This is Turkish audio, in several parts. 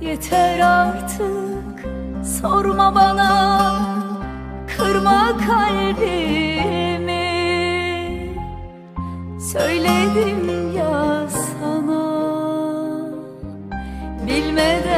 Yeter artık sorma bana Kırma kalbimi. Söyledim ya sana Bilmeden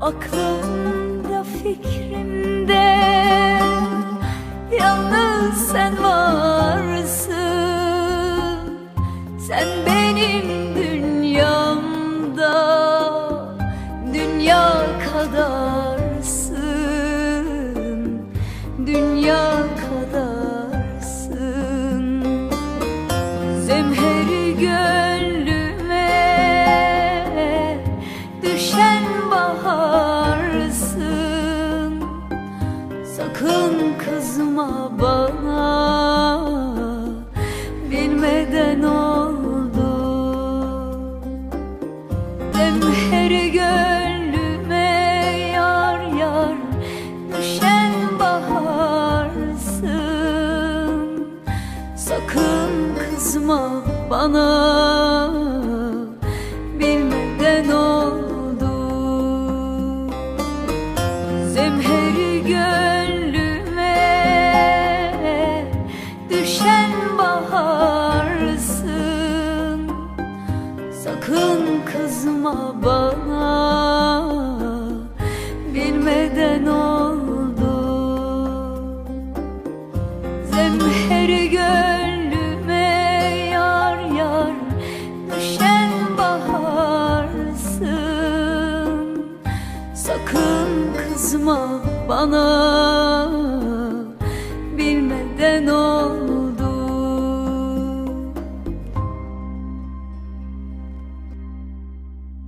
Aklımda fikrimde Yalnız sen varsın kızma bana bilmeden oldu. Zemheri gönlüme yar yar düşen baharsın. Sakın kızma bana Kızma bana Bilmeden oldu. Zemheri gönlüme yar yar Düşen baharsın. Sakın kızma bana Bilmeden oldu